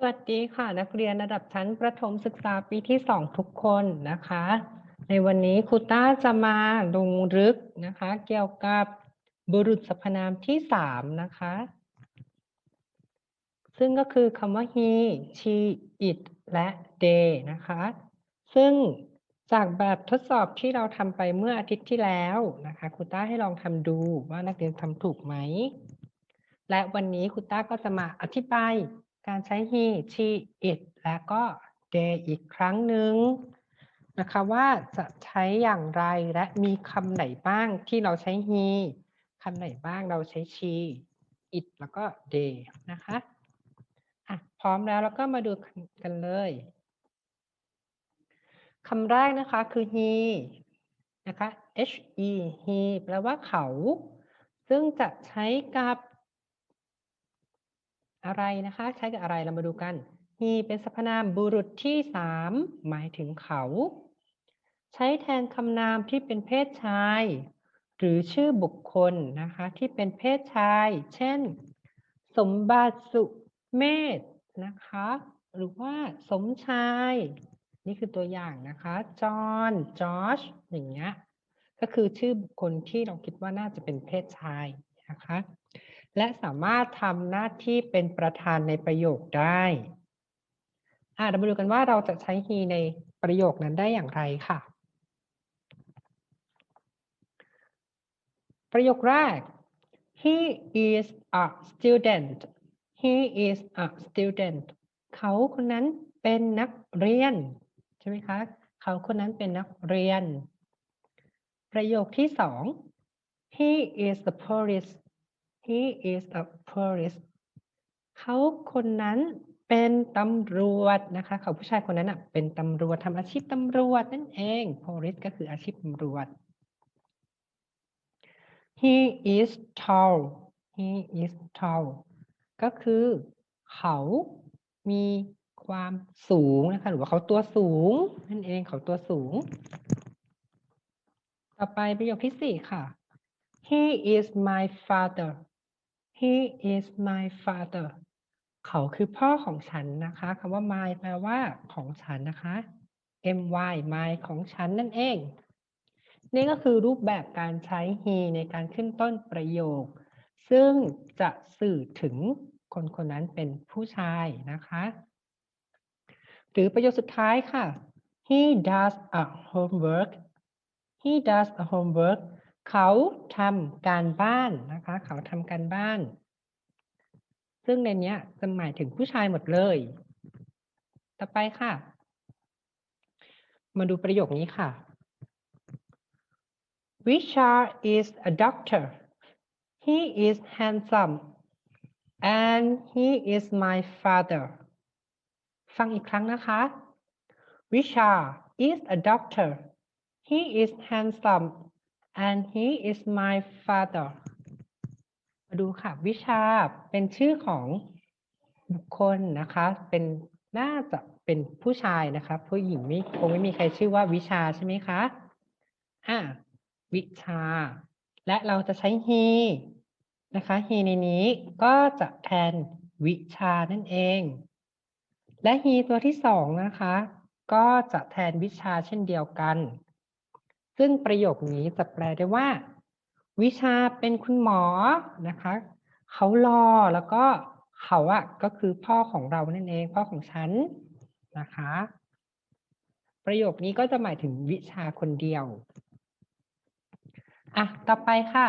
สวัสดีค่ะ นักเรียนระดับชั้นประถมศึกษาปีที่2ทุกคนนะคะ ในวันนี้ครูต้าจะมาลงลึกนะคะ เกี่ยวกับบุรุษสรรพนามที่3นะคะ ซึ่งก็คือคำว่า he she it และ they นะคะ ซึ่งจากแบบทดสอบที่เราทำไปเมื่ออาทิตย์ที่แล้วนะคะครูต้าให้ลองทำดูว่านักเรียนทำถูกไหม และวันนี้ครูต้าก็จะมาอธิบาย การใช้ he she it และก็ they อีกครั้งหนึ่งนะคะว่าจะใช้อย่างไรและมีคำไหนบ้างที่เราใช้ he คำไหนบ้างเราใช้ she it แล้วก็ they นะคะอะพร้อมแล้วเราก็มาดูกันเลยคำแรกนะคะคือ he นะคะ he he แปลว่าเขา ซึ่งจะใช้กับ อะไรนะคะ ใช้กับอะไรเรามาดูกัน he เป็นสรรพนามบุรุษที่สามหมายถึงเขา ใช้แทนคำนามที่เป็นเพศชาย หรือชื่อบุคคลนะคะที่เป็นเพศชาย เช่น สมบัติสุเมธนะคะ หรือว่าสมชาย นี่คือตัวอย่างนะคะจอห์นจอชอย่างเงี้ยก็คือชื่อบุคคลที่เราคิดว่าน่าจะเป็นเพศชายนะคะ และสามารถทำหน้าที่เป็นประธานในประโยคได้อ่าเรามาดูกันว่าเราจะใช้ he ในประโยคนั้นได้อย่างไรค่ะ ประโยคแรก he is a student he is a student เขาคนนั้นเป็นนักเรียน ใช่ไหมคะ เขาคนนั้นเป็นนักเรียน ประโยคที่สอง he is the police he is a police เขาคนนั้นเป็นตำรวจนะคะ เขาผู้ชายคนนั้นอะเป็นตำรวจทำอาชีพตำรวจนั่นเอง police ก็คืออาชีพตำรวจ he is tall he is tall ก็คือเขามีความสูงนะคะหรือว่าเขาตัวสูงนั่นเองเขาตัวสูง ต่อไปประโยคที่สี่ค่ะ he is my father he is my father เขาคือพ่อของฉันนะคะคำว่า my แปลว่าของฉันนะคะ my my ของฉันนั่นเอง นี่ก็คือรูปแบบการใช้ he ในการขึ้นต้นประโยค ซึ่งจะสื่อถึงคนคนนั้นเป็นผู้ชายนะคะ หรือประโยคสุดท้ายค่ะ he does a homework he does a homework เขาทำการบ้านนะคะ เขาทำการบ้าน ซึ่งในนี้จะหมายถึงผู้ชายหมดเลย ต่อไปค่ะ มาดูประโยคนี้ค่ะ Richard is a doctor he is handsome and he is my father ฟังอีกครั้งนะคะ Richard is a doctor he is handsome and he is my father มาดูค่ะ วิชาเป็นชื่อของบุคคลนะคะ เป็นน่าจะเป็นผู้ชายนะคะ ผู้หญิงไม่คงไม่มีใครชื่อว่าวิชาใช่ไหมคะอ่าวิชา และเราจะใช้ he นะคะ he ในนี้ก็จะแทนวิชานั่นเอง และ he ตัวที่สองนะคะ ก็จะแทนวิชาเช่นเดียวกัน ซึ่งประโยคนี้จะแปลได้ว่า วิชาเป็นคุณหมอนะคะเขารอแล้วก็เขาอะก็คือพ่อของเรานั่นเอง พ่อของฉันนะคะ ประโยคนี้ก็จะหมายถึงวิชาคนเดียวอะต่อไปค่ะ